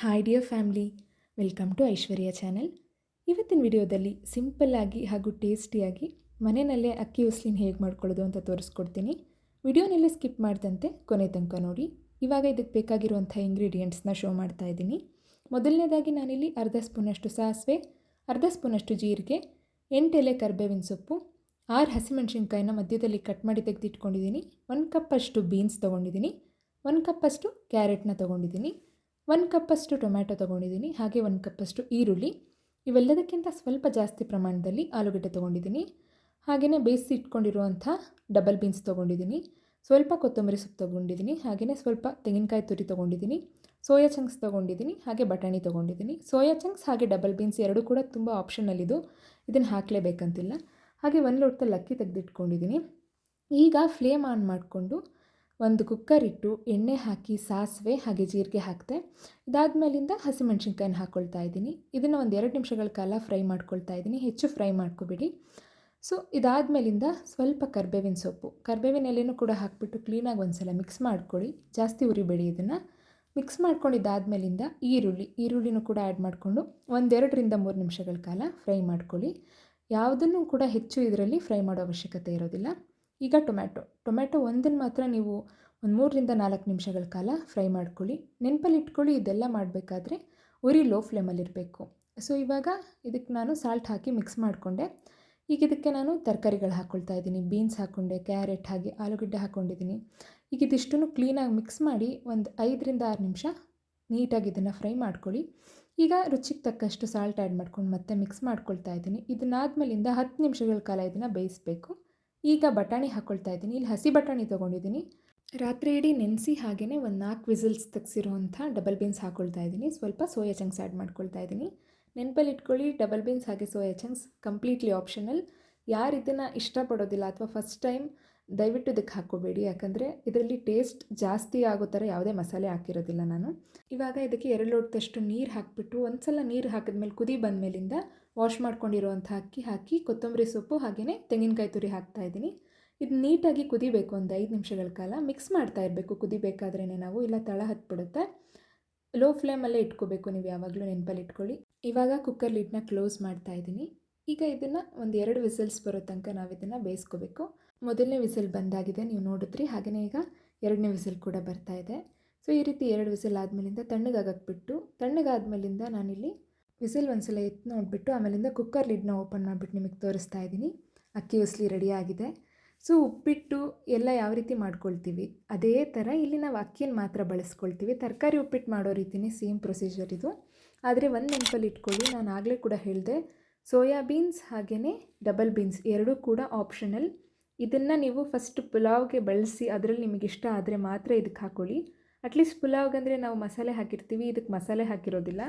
Hi dear family welcome to Aishwarya channel ಇವತ್ತಿನ ವಿಡಿಯೋದಲ್ಲಿ ಸಿಂಪಲ್ಲಾಗಿ ಹಾಗೂ ಟೇಸ್ಟಿಯಾಗಿ ಮನೆಯಲ್ಲೇ ಅಕ್ಕಿ ಉಸ್ಲಿನ ಹೇಗೆ ಮಾಡ್ಕೊಳ್ಳೋದು ಅಂತ ತೋರಿಸ್ಕೊಡ್ತೀನಿ. ವಿಡಿಯೋನೆಲ್ಲ ಸ್ಕಿಪ್ ಮಾಡಿದಂತೆ ಕೊನೆ ತನಕ ನೋಡಿ. ಇವಾಗ ಇದಕ್ಕೆ ಬೇಕಾಗಿರುವಂಥ ಇಂಗ್ರೀಡಿಯೆಂಟ್ಸ್ನ ಶೋ ಮಾಡ್ತಾ ಇದ್ದೀನಿ. ಮೊದಲನೇದಾಗಿ ನಾನಿಲ್ಲಿ ಅರ್ಧ ಸ್ಪೂನಷ್ಟು ಸಾಸಿವೆ, ಅರ್ಧ ಸ್ಪೂನಷ್ಟು ಜೀರಿಗೆ, ಎಂಟು ಎಲೆ ಕರ್ಬೇವಿನ ಸೊಪ್ಪು, ಆರು ಹಸಿಮೆಣಸಿನ್ಕಾಯಿನ ಮಧ್ಯದಲ್ಲಿ ಕಟ್ ಮಾಡಿ ತೆಗೆದಿಟ್ಕೊಂಡಿದ್ದೀನಿ. ಒಂದು ಕಪ್ಪಷ್ಟು ಬೀನ್ಸ್ ತೊಗೊಂಡಿದ್ದೀನಿ. ಒಂದು ಕಪ್ಪಷ್ಟು ಕ್ಯಾರೆಟ್ನ ತೊಗೊಂಡಿದ್ದೀನಿ. ಒಂದು ಕಪ್ಪಷ್ಟು ಟೊಮ್ಯಾಟೊ ತೊಗೊಂಡಿದ್ದೀನಿ, ಹಾಗೆ ಒಂದು ಕಪ್ಪಷ್ಟು ಈರುಳ್ಳಿ. ಇವೆಲ್ಲದಕ್ಕಿಂತ ಸ್ವಲ್ಪ ಜಾಸ್ತಿ ಪ್ರಮಾಣದಲ್ಲಿ ಆಲೂಗಡ್ಡೆ ತೊಗೊಂಡಿದ್ದೀನಿ. ಹಾಗೆಯೇ ಬೇಯಿಸಿ ಇಟ್ಕೊಂಡಿರುವಂಥ ಡಬಲ್ ಬೀನ್ಸ್ ತೊಗೊಂಡಿದ್ದೀನಿ. ಸ್ವಲ್ಪ ಕೊತ್ತಂಬರಿ ಸೊಪ್ಪು ತೊಗೊಂಡಿದ್ದೀನಿ ಹಾಗೆಯೇ ಸ್ವಲ್ಪ ತೆಂಗಿನಕಾಯಿ ತುರಿ ತೊಗೊಂಡಿದ್ದೀನಿ. ಸೋಯಾ ಚಂಕ್ಸ್ ತೊಗೊಂಡಿದ್ದೀನಿ, ಹಾಗೆ ಬಟಾಣಿ ತೊಗೊಂಡಿದ್ದೀನಿ. ಸೋಯಾ ಚಂಕ್ಸ್ ಹಾಗೆ ಡಬಲ್ ಬೀನ್ಸ್ ಎರಡೂ ಕೂಡ ತುಂಬ ಆಪ್ಷನಲ್ಲಿದ್ದು ಇದು ಇದನ್ನು ಹಾಕಲೇಬೇಕಂತಿಲ್ಲ. ಹಾಗೆ ಒಂದು ಲೋಟದಲ್ಲಿ ಅಕ್ಕಿ ತೆಗೆದಿಟ್ಕೊಂಡಿದ್ದೀನಿ. ಈಗ ಫ್ಲೇಮ್ ಆನ್ ಮಾಡಿಕೊಂಡು ಒಂದು ಕುಕ್ಕರ್ ಇಟ್ಟು ಎಣ್ಣೆ ಹಾಕಿ ಸಾಸಿವೆ ಹಾಗೆ ಜೀರಿಗೆ ಹಾಕಿದೆ ಇದಾದಮೇಲಿಂದ ಹಸಿಮೆಣ್ಸಿನ್ಕಾಯಿನ ಹಾಕ್ಕೊಳ್ತಾ ಇದ್ದೀನಿ. ಇದನ್ನು ಒಂದು ಎರಡು ನಿಮಿಷಗಳ ಕಾಲ ಫ್ರೈ ಮಾಡ್ಕೊಳ್ತಾ ಇದ್ದೀನಿ. ಹೆಚ್ಚು ಫ್ರೈ ಮಾಡ್ಕೋಬೇಡಿ. ಸೊ, ಇದಾದಮೇಲಿಂದ ಸ್ವಲ್ಪ ಕರ್ಬೇವಿನ ಸೊಪ್ಪು. ಕರ್ಬೇವಿನ ಎಲೆನೂ ಕೂಡ ಹಾಕಿಬಿಟ್ಟು ಕ್ಲೀನಾಗಿ ಒಂದು ಸಲ ಮಿಕ್ಸ್ ಮಾಡ್ಕೊಳ್ಳಿ ಜಾಸ್ತಿ ಉರಿಬೇಡಿ ಇದನ್ನು. ಮಿಕ್ಸ್ ಮಾಡ್ಕೊಂಡಿದ್ದಾದಮೇಲಿಂದ ಈರುಳ್ಳಿ. ಈರುಳ್ಳಿನೂ ಕೂಡ ಆ್ಯಡ್ ಮಾಡಿಕೊಂಡು ಒಂದೆರಡರಿಂದ ಮೂರು ನಿಮಿಷಗಳ ಕಾಲ ಫ್ರೈ ಮಾಡ್ಕೊಳ್ಳಿ ಯಾವುದನ್ನು ಕೂಡ ಹೆಚ್ಚು ಇದರಲ್ಲಿ ಫ್ರೈ ಮಾಡೋ ಅವಶ್ಯಕತೆ ಇರೋದಿಲ್ಲ. ಈಗ ಟೊಮ್ಯಾಟೊ. ಟೊಮ್ಯಾಟೊ ಒಂದನ್ನು ಮಾತ್ರ ನೀವು ಒಂದು ಮೂರರಿಂದ ನಾಲ್ಕು ನಿಮಿಷಗಳ ಕಾಲ ಫ್ರೈ ಮಾಡ್ಕೊಳ್ಳಿ. ನೆನಪಲ್ಲಿ ಇಟ್ಕೊಳ್ಳಿ ಇದೆಲ್ಲ ಮಾಡಬೇಕಾದ್ರೆ ಉರಿ ಲೋ ಫ್ಲೇಮಲ್ಲಿರಬೇಕು ಸೊ, ಇವಾಗ ಇದಕ್ಕೆ ನಾನು ಸಾಲ್ಟ್ ಹಾಕಿ ಮಿಕ್ಸ್ ಮಾಡಿಕೊಂಡೆ. ಈಗ ಇದಕ್ಕೆ ನಾನು ತರಕಾರಿಗಳು ಹಾಕ್ಕೊಳ್ತಾ ಇದ್ದೀನಿ. ಬೀನ್ಸ್ ಹಾಕ್ಕೊಂಡೆ ಕ್ಯಾರೆಟ್ ಹಾಗೆ ಆಲೂಗಡ್ಡೆ ಹಾಕ್ಕೊಂಡಿದ್ದೀನಿ ಈಗ ಇದಿಷ್ಟನ್ನು ಕ್ಲೀನಾಗಿ ಮಿಕ್ಸ್ ಮಾಡಿ ಒಂದು ಐದರಿಂದ ಆರು ನಿಮಿಷ ನೀಟಾಗಿ ಇದನ್ನು ಫ್ರೈ ಮಾಡ್ಕೊಳ್ಳಿ. ಈಗ ರುಚಿಗೆ ತಕ್ಕಷ್ಟು ಸಾಲ್ಟ್ ಆ್ಯಡ್ ಮಾಡ್ಕೊಂಡು ಮತ್ತೆ ಮಿಕ್ಸ್ ಮಾಡ್ಕೊಳ್ತಾ ಇದ್ದೀನಿ. ಇದನ್ನಾದ್ಮೇಲಿಂದ ಹತ್ತು ನಿಮಿಷಗಳ ಕಾಲ ಇದನ್ನು ಬೇಯಿಸಬೇಕು. ಈಗ ಬಟಾಣಿ ಹಾಕ್ಕೊಳ್ತಾ ಇದ್ದೀನಿ. ಇಲ್ಲಿ ಹಸಿ ಬಟಾಣಿ ತೊಗೊಂಡಿದ್ದೀನಿ. ರಾತ್ರಿ ಇಡೀ ನೆನೆಸಿ ಹಾಗೆಯೇ ಒಂದು ನಾಲ್ಕು ವಿಸಿಲ್ಸ್ ತೆಗೆಸಿರುವಂಥ ಡಬಲ್ ಬೀನ್ಸ್ ಹಾಕ್ಕೊಳ್ತಾ ಇದ್ದೀನಿ. ಸ್ವಲ್ಪ ಸೋಯಾ ಚಂಕ್ಸ್ ಆ್ಯಡ್ ಮಾಡ್ಕೊಳ್ತಾ ಇದ್ದೀನಿ. ನೆನಪಲ್ಲಿ ಇಟ್ಕೊಳ್ಳಿ ಡಬಲ್ ಬೀನ್ಸ್ ಹಾಗೆ ಸೋಯಾ ಚಂಕ್ಸ್ ಕಂಪ್ಲೀಟ್ಲಿ ಆಪ್ಷನಲ್. ಯಾರು ಇದನ್ನು ಇಷ್ಟಪಡೋದಿಲ್ಲ ಅಥವಾ ಫಸ್ಟ್ ಟೈಮ್ ದಯವಿಟ್ಟು ಇದಕ್ಕೆ ಹಾಕ್ಕೋಬೇಡಿ. ಯಾಕಂದರೆ ಇದರಲ್ಲಿ ಟೇಸ್ಟ್ ಜಾಸ್ತಿ ಆಗೋ ಥರ ಯಾವುದೇ ಮಸಾಲೆ ಹಾಕಿರೋದಿಲ್ಲ ನಾನು. ಇವಾಗ ಇದಕ್ಕೆ ಎರಡು ಲೋಟದಷ್ಟು ನೀರು ಹಾಕಿಬಿಟ್ಟು ಒಂದು ಸಲ ನೀರು ಹಾಕಿದ್ಮೇಲೆ ಕುದಿ ಬಂದ ಮೇಲಿಂದ ವಾಶ್ ಮಾಡ್ಕೊಂಡಿರುವಂಥ ಅಕ್ಕಿ ಹಾಕಿ ಕೊತ್ತಂಬರಿ ಸೊಪ್ಪು ಹಾಗೆಯೇ ತೆಂಗಿನಕಾಯಿ ತುರಿ ಹಾಕ್ತಾ ಇದ್ದೀನಿ. ಇದು ನೀಟಾಗಿ ಕುದಿಬೇಕು ಒಂದು ಐದು ನಿಮಿಷಗಳ ಕಾಲ. ಮಿಕ್ಸ್ ಮಾಡ್ತಾ ಇರಬೇಕು ಕುದಿಬೇಕಾದ್ರೇ ನಾವು, ಇಲ್ಲ ತಳ ಹತ್ಬಿಡುತ್ತೆ? ಲೋ ಫ್ಲೇಮಲ್ಲೇ ಇಟ್ಕೋಬೇಕು ನೀವು ಯಾವಾಗಲೂ ನೆನಪಲ್ಲಿ ಇಟ್ಕೊಳ್ಳಿ. ಇವಾಗ ಕುಕ್ಕರ್ ಲಿಡ್ನ ಕ್ಲೋಸ್ ಮಾಡ್ತಾ ಇದ್ದೀನಿ. ಈಗ ಇದನ್ನು ಒಂದು ಎರಡು ವಿಸಲ್ಸ್ ಬರೋ ತನಕ ನಾವು ಇದನ್ನು ಬೇಯಿಸ್ಕೋಬೇಕು. ಮೊದಲನೇ ವಿಸಿಲ್ ಬಂದಾಗಿದೆ, ನೀವು ನೋಡಿದ್ರಿ. ಹಾಗೆಯೇ ಈಗ ಎರಡನೇ ವಿಸಿಲ್ ಕೂಡ ಬರ್ತಾ ಇದೆ. ಸೊ ಈ ರೀತಿ ಎರಡು ವಿಸಿಲ್ ಆದಮೇಲಿಂದ ತಣ್ಣಗಾಗಕ್ಕೆ ಬಿಟ್ಟು ತಣ್ಣಗಾದ್ಮೇಲಿಂದ ನಾನಿಲ್ಲಿ ವಿಸಿಲ್ ಒಂದ್ಸಲ ಎತ್ತು ನೋಡಿಬಿಟ್ಟು, ಆಮೇಲಿಂದ ಕುಕ್ಕರ್ ಲಿಡ್ನ ಓಪನ್ ಮಾಡಿಬಿಟ್ಟು ನಿಮಗೆ ತೋರಿಸ್ತಾ ಇದ್ದೀನಿ ಅಕ್ಕಿ ಉಸ್ಲಿ ರೆಡಿಯಾಗಿದೆ ಸೊ ಉಪ್ಪಿಟ್ಟು ಎಲ್ಲ ಯಾವ ರೀತಿ ಮಾಡ್ಕೊಳ್ತೀವಿ? ಅದೇ ಥರ ಇಲ್ಲಿ ನಾವು ಅಕ್ಕಿನ ಮಾತ್ರ ಬಳಸ್ಕೊಳ್ತೀವಿ. ತರಕಾರಿ ಉಪ್ಪಿಟ್ಟು ಮಾಡೋ ರೀತಿಯೇ ಸೇಮ್ ಪ್ರೊಸೀಜರ್ ಇದು. ಆದರೆ ಒಂದು ನೆನಪಲ್ಲಿ ಇಟ್ಕೊಳ್ಳಿ, ನಾನು ಆಗಲೇ ಕೂಡ ಹೇಳಿದೆ ಸೋಯಾಬೀನ್ಸ್ ಹಾಗೆಯೇ ಡಬಲ್ ಬೀನ್ಸ್ ಎರಡೂ ಕೂಡ ಆಪ್ಷನಲ್ ಇದನ್ನು ನೀವು ಫಸ್ಟ್ ಪುಲಾವ್ಗೆ ಬಳಸಿ ಅದರಲ್ಲಿ ನಿಮಗೆ ಇಷ್ಟ ಆದರೆ ಮಾತ್ರ ಇದಕ್ಕೆ ಹಾಕ್ಕೊಳ್ಳಿ ಅಟ್ಲೀಸ್ಟ್ ಪುಲಾವ್ಗಂದರೆ ನಾವು ಮಸಾಲೆ ಹಾಕಿರ್ತೀವಿ ಇದಕ್ಕೆ ಮಸಾಲೆ ಹಾಕಿರೋದಿಲ್ಲ.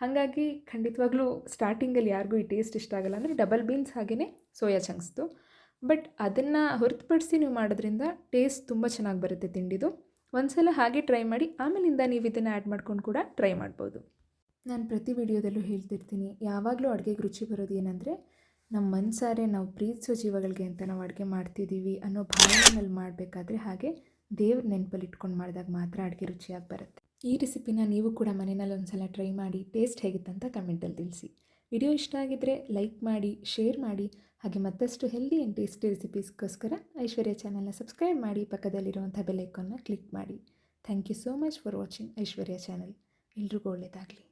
ಹಾಗಾಗಿ ಖಂಡಿತವಾಗ್ಲೂ ಸ್ಟಾರ್ಟಿಂಗಲ್ಲಿ ಯಾರಿಗೂ ಈ ಟೇಸ್ಟ್ ಇಷ್ಟ ಆಗಲ್ಲ ಅಂದರೆ ಡಬಲ್ ಬೀನ್ಸ್ ಹಾಗೆಯೇ ಸೋಯಾ ಚಂಕ್ಸ್ದು ಬಟ್ ಅದನ್ನು ಹೊರತುಪಡಿಸಿ ನೀವು ಮಾಡೋದ್ರಿಂದ ಟೇಸ್ಟ್ ತುಂಬ ಚೆನ್ನಾಗಿ ಬರುತ್ತೆ ತಿಂಡಿದು. ಒಂದು ಸಲ ಹಾಗೆ ಟ್ರೈ ಮಾಡಿ ಆಮೇಲಿಂದ ನೀವು ಇದನ್ನು ಆ್ಯಡ್ ಮಾಡ್ಕೊಂಡು ಕೂಡ ಟ್ರೈ ಮಾಡ್ಬೋದು. ನಾನು ಪ್ರತಿ ವಿಡಿಯೋದಲ್ಲೂ ಹೇಳ್ತಿರ್ತೀನಿ, ಯಾವಾಗಲೂ ಅಡುಗೆಗೆ ರುಚಿ ಬರೋದು ಏನಂದರೆ ನಮ್ಮ ಮನಸಾರೆ ನಾವು ಪ್ರೀತಿಸೋ ಜೀವಗಳಿಗೆ ಅಂತ ನಾವು ಅಡುಗೆ ಮಾಡ್ತಿದ್ದೀವಿ ಅನ್ನೋ ಭಾವನೆಯಲ್ಲಿ ಮಾಡಬೇಕಾದ್ರೆ ಹಾಗೆ ದೇವ್ರ ನೆನಪಲ್ಲಿ ಇಟ್ಕೊಂಡು ಮಾಡಿದಾಗ ಮಾತ್ರ ಅಡುಗೆ ರುಚಿಯಾಗಿ ಬರುತ್ತೆ. ಈ ರೆಸಿಪಿನ ನೀವು ಕೂಡ ಮನೆಯಲ್ಲಿ ಒಂದು ಸಲ ಟ್ರೈ ಮಾಡಿ ಟೇಸ್ಟ್ ಹೇಗಿತ್ತಂತ ಕಮೆಂಟಲ್ಲಿ ತಿಳಿಸಿ. ವಿಡಿಯೋ ಇಷ್ಟ ಆಗಿದ್ದರೆ ಲೈಕ್ ಮಾಡಿ, ಶೇರ್ ಮಾಡಿ, ಹಾಗೆ ಮತ್ತಷ್ಟು ಹೆಲ್ದಿ ಆ್ಯಂಡ್ ಟೇಸ್ಟಿ ರೆಸಿಪೀಸ್ಗೋಸ್ಕರ ಐಶ್ವರ್ಯ ಚಾನಲ್ನ ಸಬ್ಸ್ಕ್ರೈಬ್ ಮಾಡಿ ಪಕ್ಕದಲ್ಲಿರುವಂಥ ಬೆಲೈಕನ್ನ ಕ್ಲಿಕ್ ಮಾಡಿ. Thank you so much for watching Aishwarya channel. ಎಲ್ರಿಗೂ ಒಳ್ಳೆಯದಾಗಲಿ